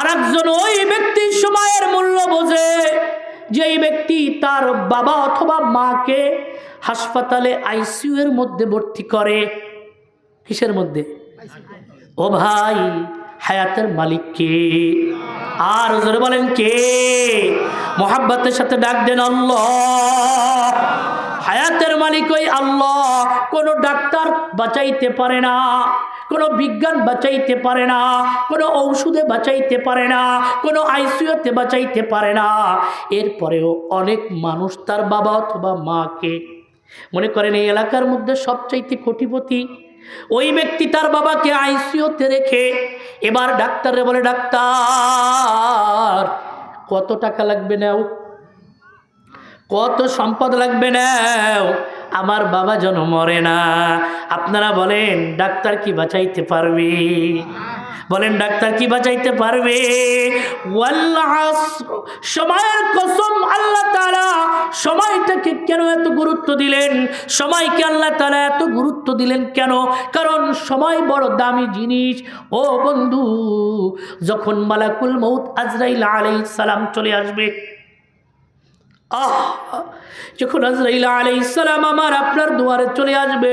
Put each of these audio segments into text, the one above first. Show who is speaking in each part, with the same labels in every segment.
Speaker 1: আর একজন ওই ব্যক্তি সময়ের মূল্য বোঝে। যেই ব্যক্তি তার বাবা অথবা মাকে হাসপাতালে আইসিইউ এর মধ্যে ভর্তি করে। কিসের মধ্যে? ও ভাই, হায়াতের মালিক কে? আর জোরে বলেন কে? মোহাব্বতের সাথে ডাক দেন আল্লাহ। হায়াতের মালিক ওই আল্লাহ, কোনো ডাক্তার বাঁচাইতে পারে না। কোনো বিজ্ঞান বাঁচাইতে পারে না, কোনো ঔষধে বাঁচাইতে পারে না, কোনো আইসিউতে বাঁচাইতে পারে না। এরপরেও অনেক মানুষ তার বাবা অথবা মাকে, মনে করেন এই এলাকার মধ্যে সবচাইতে কোটিপতি, ওই ব্যক্তি তার বাবাকে আইসিউতে রেখে এবার ডাক্তারে বলে, ডাক্তার, কত টাকা লাগবে নাও? কত সম্পদ লাগবে নাও? আমার বাবা যেন মরে না। আপনারা বলেন, ডাক্তার কি বাঁচাইতে পারবে? বলেন, ডাক্তার কি বাঁচাইতে পারবে। সময়ের কসম আল্লাহ তাআলা সময়টাকে কেন এত গুরুত্ব দিলেন? সময়কে আল্লাহ তারা এত গুরুত্ব দিলেন কেন? কারণ সময় বড় দামি জিনিস। ও বন্ধু, যখন মালাকুল মৌত আজরাইল আলাইহিস সালাম চলে আসবে আহ! যখন আজরাইল আলাইসালাম আমার আপনার দুয়ারে চলে আসবে,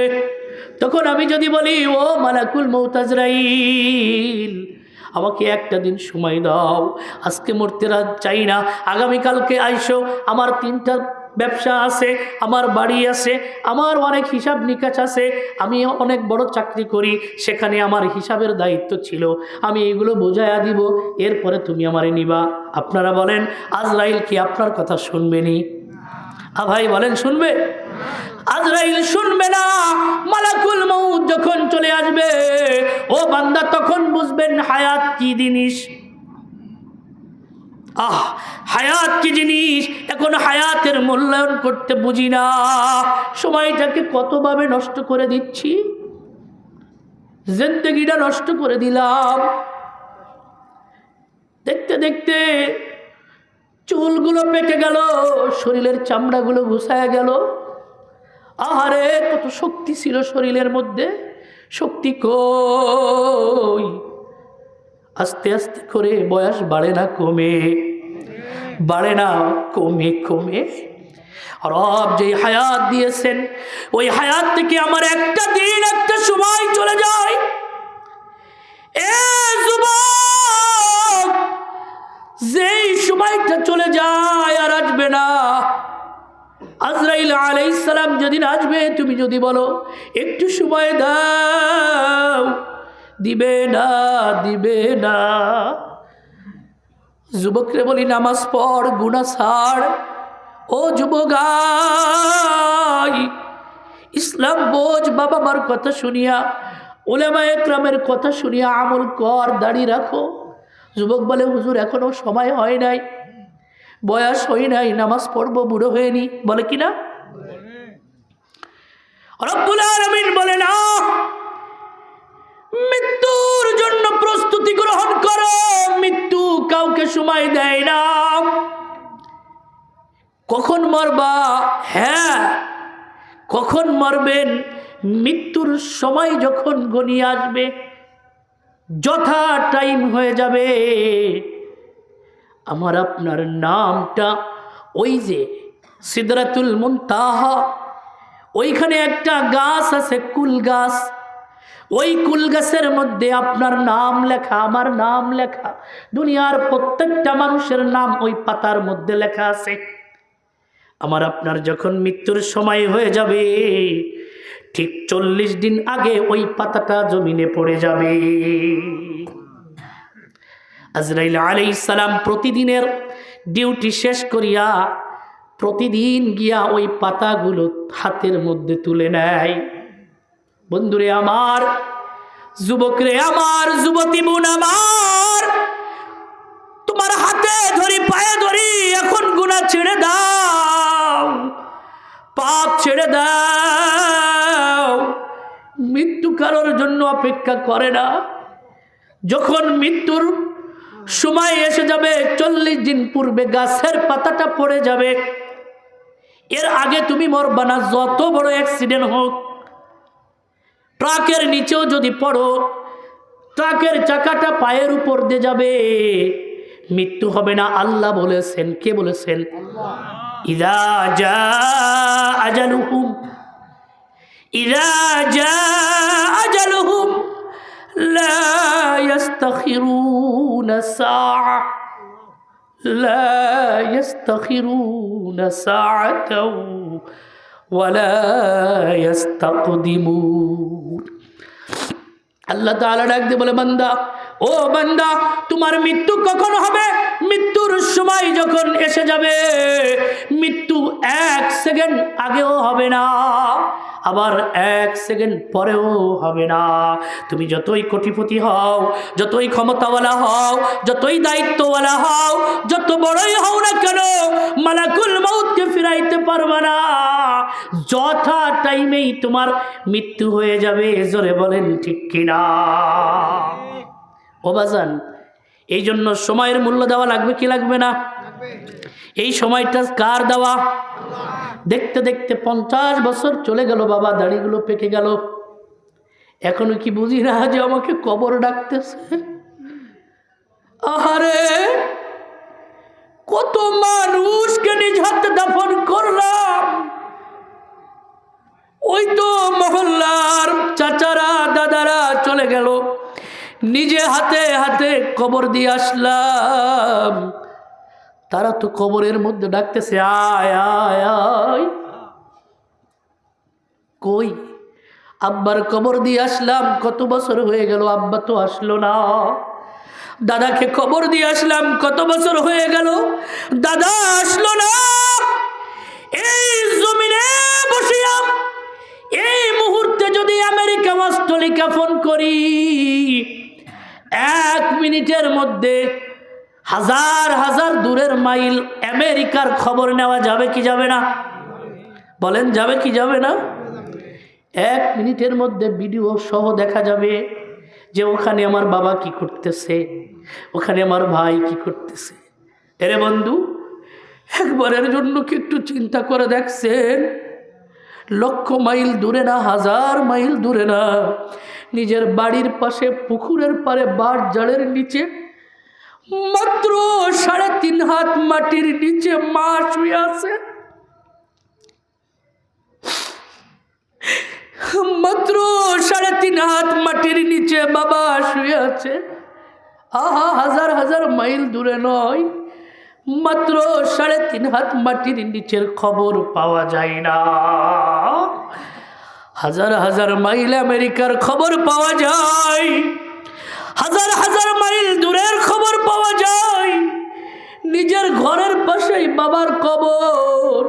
Speaker 1: তখন আমি যদি বলি, ও মালাকুল মৌতাজরাইল আমাকে একটা দিন সময় দাও। আজকে মরতে রাত চাই না। আগামীকালকে আইসো। আমার তিনটা ব্যবসা আছে, আমার বাড়ি আছে, আমার অনেক হিসাব নিকাশ আছে, আমি অনেক বড় চাকরি করি, সেখানে আমার হিসাবের দায়িত্ব ছিল। আমি এগুলো বোঝাইয়া দিব, এরপরে তুমি আমারে নিবা। আপনারা বলেন, আজরাইল কি আপনার কথা শুনবেনি ভাই বলেন, শুনবে? আজরাইল শুনবে না। মালাকুল মৌ যখন চলে আসবে, ও বান্দা তখন বুঝবেন হায়াত কি জিনিস। আহ, হায়াত কি জিনিস? এখন হায়াতের মূল্যায়ন করতে বুঝি না। সময়টাকে কতভাবে নষ্ট করে দিচ্ছি? জিন্দগিটা নষ্ট করে দিলাম। দেখতে দেখতে চুলগুলো পেকে গেল, শরীরের চামড়াগুলো ঘুষায় গেল। আহারে, কত শক্তি ছিল শরীরের মধ্যে। শক্তি কই? আস্তে আস্তে করে বয়স বাড়ে না, কমে। বাড়ে না, কমে কমে। রব যে হায়াত দিয়েছেন, ওই হায়াত থেকে আমার একটা দিন, একটা সময় চলে যায়। এ যেই সময়টা চলে যায় আর আসবে না। আজরাইল আলাইসালাম যেদিন আসবে, তুমি যদি বলো, একটু সময় দাও। দিবে না দিবে না। যুবকরে বলি, নামাজ পড় গুণা ছাড়। ও যুবগাই ইসলাম বোঝ, বাবা মার কথা শুনিয়া, ওলামা একরামের কথা শুনিয়া আমল কর দাঁড়িয়ে রাখো। যুবক বলে, হুজুর, এখনও সময় হয় নাই, বয়স হয় নাই, নামাজ পড়ব, বুড়ো হয়নি বলে কি না? রব্বুল বলে, না মৃত্যুর জন্য প্রস্তুতি গ্রহণ করো। মৃত্যু কাউকে সময় দেয় না। কখন মরবা? হ্যাঁ কখন মরবেন? মৃত্যুর সময় যখন গনিয়ে আসবে, যথা টাইম হয়ে যাবে। আমার আপনার নামটা ওই যে সিদরাতুল মুনতাহা, ওইখানে একটা গাছ আছে, কুল গাছ। ওই কুল গাছের মধ্যে আপনার নাম লেখা, আমার নাম লেখা। দুনিয়ার প্রত্যেকটা মানুষের নাম ওই পাতার মধ্যে লেখা আছে। আমার আপনার যখন মৃত্যুর সময় হয়ে যাবে, ঠিক চল্লিশ দিন আগে ওই পাতাটা জমিনে পড়ে যাবে। আজরাইল আলাই সালাম প্রতিদিনের ডিউটি শেষ করিয়া প্রতিদিন গিয়া ওই পাতাগুলো হাতের মধ্যে তুলে নেয়। বন্ধুরে আমার, যুবকরে আমার, যুবতী বোন আমার, তোমার হাতে ধরি, পায়ে ধরি, এখন গুণা ছেড়ে দাও, পাপ ছেড়ে দাও। মৃত্যু কারোর জন্য অপেক্ষা করে না। যখন মৃত্যুর সময় এসে যাবে, চল্লিশ দিন পূর্বে গাছের পাতাটা পড়ে যাবে। এর আগে তুমি মরবা না, যত বড় অ্যাক্সিডেন্ট হোক। ট্রাকের নিচেও যদি পড়ো ট্রাকের চাকাটা পায়ের উপর দিয়ে যাবে। মৃত্যু হবে না আল্লাহ বলেছেন। কে বলেছেন? ইদা লা লা আল্লাহ ডাক দিয়ে বলে, বান্দা, ও বান্দা, তোমার মৃত্যু কখন হবে? মৃত্যুর সময় যখন এসে যাবে, মৃত্যু এক সেকেন্ড আগেও হবে না, আবার এক সেকেন্ড পরেও হবে না। তুমি যতই কোটিপতি হও, যতই ক্ষমতাওয়ালা হও, যতই দায়িত্বওয়ালা হও, যত বড় যথা টাইমেই তোমার মৃত্যু হয়ে যাবে, জোরে বলেন ঠিক কিনা? ও বাজান এই জন্য সময়ের মূল্য দেওয়া লাগবে কি লাগবে না? এই সময়টা কার দেওয়া? দেখতে দেখতে পঞ্চাশ বছর চলে গেল বাবা, দাড়িগুলো পেকে গেল। এখনও কি বুঝি না যে আমাকে কবর ডাকতেছে? আহারে, কত মানুষকে নিজ হাতে দাফন করলাম। ওই তো মহল্লার চাচারা, দাদারা চলে গেল। নিজে হাতে হাতে কবর দিয়ে আসলাম। তারা তো কবরের মধ্যে ডাকতেছে, আয় আয় আয়। কই? আব্বার কবর দিয়ে আসলাম, কত বছর হয়ে গেল আব্বা তো আসলো না। দাদাকে খবর দিয়ে আসলাম, কত বছর হয়ে গেল, দাদা আসলো না। এই মুহূর্তে যদি আমেরিকা অস্ট্রেলিকা ফোন করি, এক মিনিটের মধ্যে হাজার হাজার দূরের মাইল আমেরিকার খবর নেওয়া যাবে কি যাবে না? বলেন, যাবে কি যাবে না? এক মিনিটের মধ্যে ভিডিও সহ দেখা যাবে যে ওখানে আমার বাবা কি করতেছে, ওখানে আমার ভাই কি করতেছে। এরে বন্ধু, একবারের জন্য কি একটু চিন্তা করে দেখছেন? লক্ষ মাইল দূরে না, হাজার মাইল দূরে না। নিজের বাড়ির পাশে পুকুরের পারে বাট জালের নিচে, মাত্র সাড়ে তিন হাত মাটির নিচে মা শুয়ে আছে। মাত্র সাড়ে তিন হাত মাটির নিচে বাবা শুয়ে আছে। আহা, হাজার হাজার মাইল দূরে নয়। মাত্র সাড়ে তিন হাত মাটির নিচের খবর পাওয়া যায় না। হাজার হাজার মাইল আমেরিকার খবর পাওয়া যায়। হাজার হাজার মাইল দূরের খবর পাওয়া যায়। নিজের ঘরের পাশেই বাবার কবর।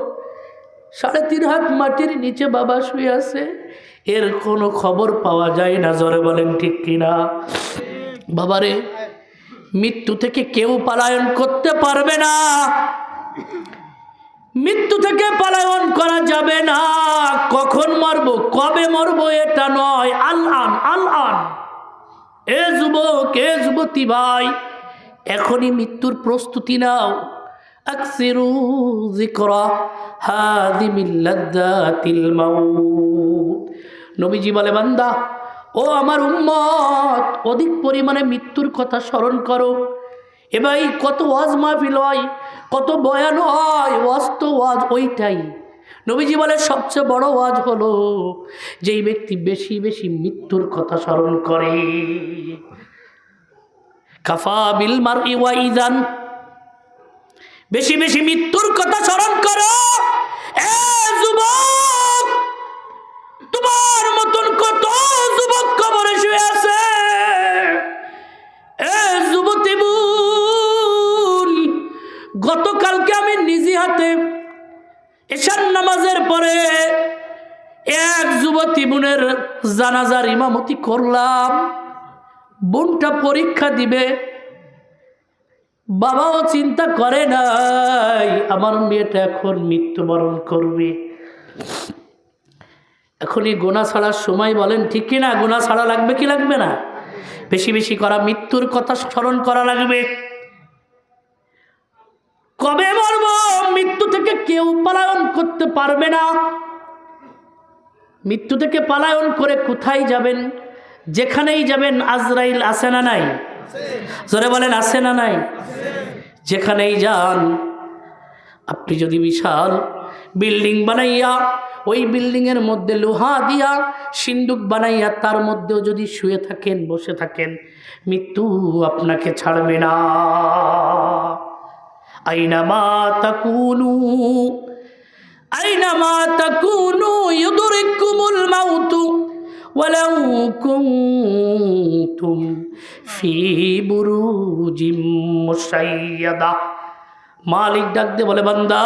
Speaker 1: সাড়ে তিন হাত মাটির নিচে বাবা শুয়ে আছে। এর কোনো খবর পাওয়া যায় না, জোরে বলেন ঠিক কিনা? বাবারে মৃত্যু থেকে কেউ পালায়ন করতে পারবে না। মৃত্যু থেকে পালায়ন করা যাবে না। কখন মরবো, কবে মরবো এটা নয়। আল আন আল আন। এ যুবক, এ যুবতী ভাই, এখনই মৃত্যুর প্রস্তুতি নাও। নবীজি বলে, বান্দা ও আমার উম্মত, অধিক পরিমাণে মৃত্যুর কথা স্মরণ করো। এ ভাই কত ওয়াজ মাহফিল হয়, কত বয়ান হয়, ওয়াজ তো ওয়াজ ওইটাই। নবীজি বলে সবচেয়ে বড় ওয়াজ হলো যেই ব্যক্তি বেশি বেশি মৃত্যুর কথা স্মরণ করে। কাফা বিল মার ইওয়াইদান বেশি বেশি মৃত্যুর কথা স্মরণ করো। বোনের জানাজার ইমামতি করলাম, বোনটা পরীক্ষা দিবে, বাবাও চিন্তা করে নাই, আমার মেয়েটা এখন মৃত্যুবরণ করবে। এখনই গোনা ছাড়ার সময় বলেন, ঠিক কি না? গোনা ছাড়া লাগবে কি লাগবে না? বেশি বেশি করা, মৃত্যুর কথা স্মরণ করা লাগবে। কবে মরব? মৃত্যু থেকে কেউ পালায়ন করতে পারবে না। মৃত্যু থেকে পালায়ন করে কোথায় যাবেন? যেখানেই যাবেন, আজরাইল আসে না নাই? জোরে বলেন আসে না নাই? যেখানেই যান, আপনি যদি বিশাল বিল্ডিং বানাইয়া, ওই বিল্ডিংয়ের মধ্যে লোহা দিয়া সিন্দুক বানাইয়া, তার মধ্যেও যদি শুয়ে থাকেন, বসে থাকেন, মৃত্যু আপনাকে ছাড়বে না। আইনামা তাকুনু আইনামা তাকুনু ইউদরিকুমুল মাউতু ولو كنتم في بروج مشيدة মালিক ডাক দিয়ে বলে বান্দা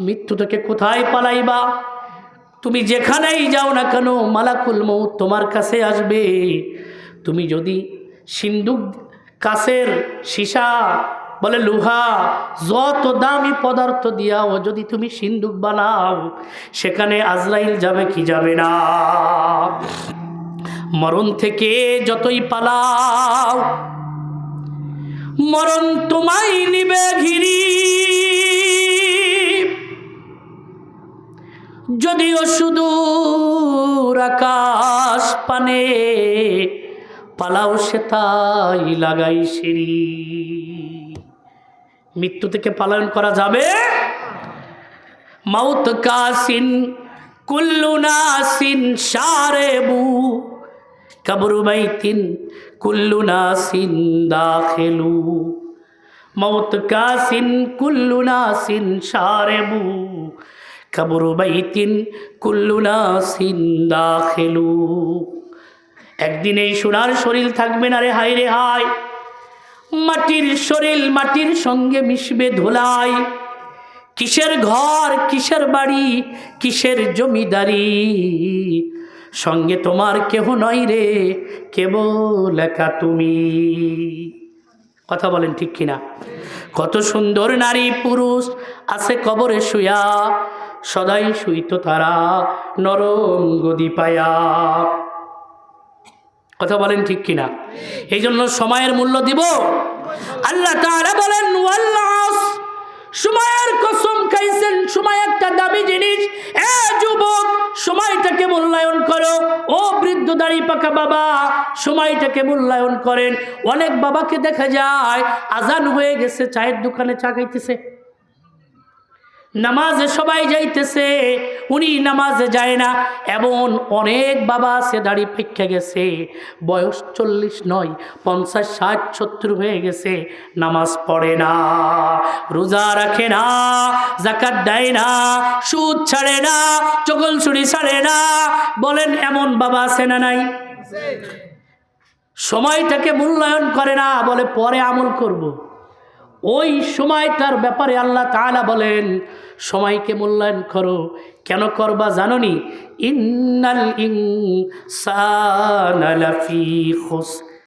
Speaker 1: মৃত্যু থেকে কোথায় পালাইবা তুমি যেখানেই যাও না কেন মালাকুল মৌত তোমার কাছে আসবে তুমি যদি সিন্দুক কাছের সীসা বলে, লোহা, যত দামি পদার্থ দিয়াও যদি তুমি সিন্দুক বানাও, সেখানে আজরাইল যাবে কি যাবে না? মরণ থেকে যতই পালাও, মরণ তোমায় নিবে ঘিরি যদিও সুদূর আকাশ পানে, পালাও সে তাই লাগাই সিঁড়ি। মৃত্যু থেকে পালন করা যাবে? মাউত কাসিন, কুল্লু নাসিন সারেবু কবরু বাইতিন কুল্লু নাসিন, দাখিলু। মৌত কাসিন, কুল্লু নাসিন সারেবু কবরু বাইতিন কুল্লু নাসিন, দাখিলু। একদিন এই সোনার শরীর থাকবে না রে, হায় রে, হায়। মাটির শরীর মাটির সঙ্গে মিশবে ধোলাই। কিসের ঘর, কিসের বাড়ি, কিসের জমিদারি? সঙ্গে তোমার কেহ নয় রে, কেবল একা তুমি। কথা বলেন ঠিক কিনা? কত সুন্দর নারী পুরুষ আছে কবরে শুয়া, সদাই শুইত তারা নরম গদি পায়া। কথা বলেন ঠিক কিনা? এই জন্য সময়ের মূল্য দিব। আল্লাহ তাআলা বলেন সময়ের কসম খাইছেন, সময় একটা দামি জিনিস। এ যুবক, সময়টাকে মূল্যায়ন করো। ও বৃদ্ধ দাড়ি পাকা বাবা, সময়টাকে মূল্যায়ন করেন। অনেক বাবাকে দেখা যায়, আজান হয়ে গেছে, চায়ের দোকানে চা খাইতেছে। নামাজে সবাই যাইতেছে, উনি নামাজে যায় না। এমন অনেক বাবা আছে, দাড়ি পেক্ষে গেছে, বয়স চল্লিশ নয়, পঞ্চাশ ষাট, সত্তর হয়ে গেছে, নামাজ পড়ে না, রোজা রাখে না, জাকাত দেয় না, সুদ ছাড়ে না চগল ছুরি ছাড়ে না। বলেন, এমন বাবা আছে না নাই? সময়টাকে মূল্যায়ন করে না, বলে পরে আমল করব। ওই সময় তার ব্যাপারে আল্লাহ তাআলা বলেন সময়কে মূল্যায়ন করো। কেন করবা জাননি? ইন্নাল ইন সানালাফি খুসর।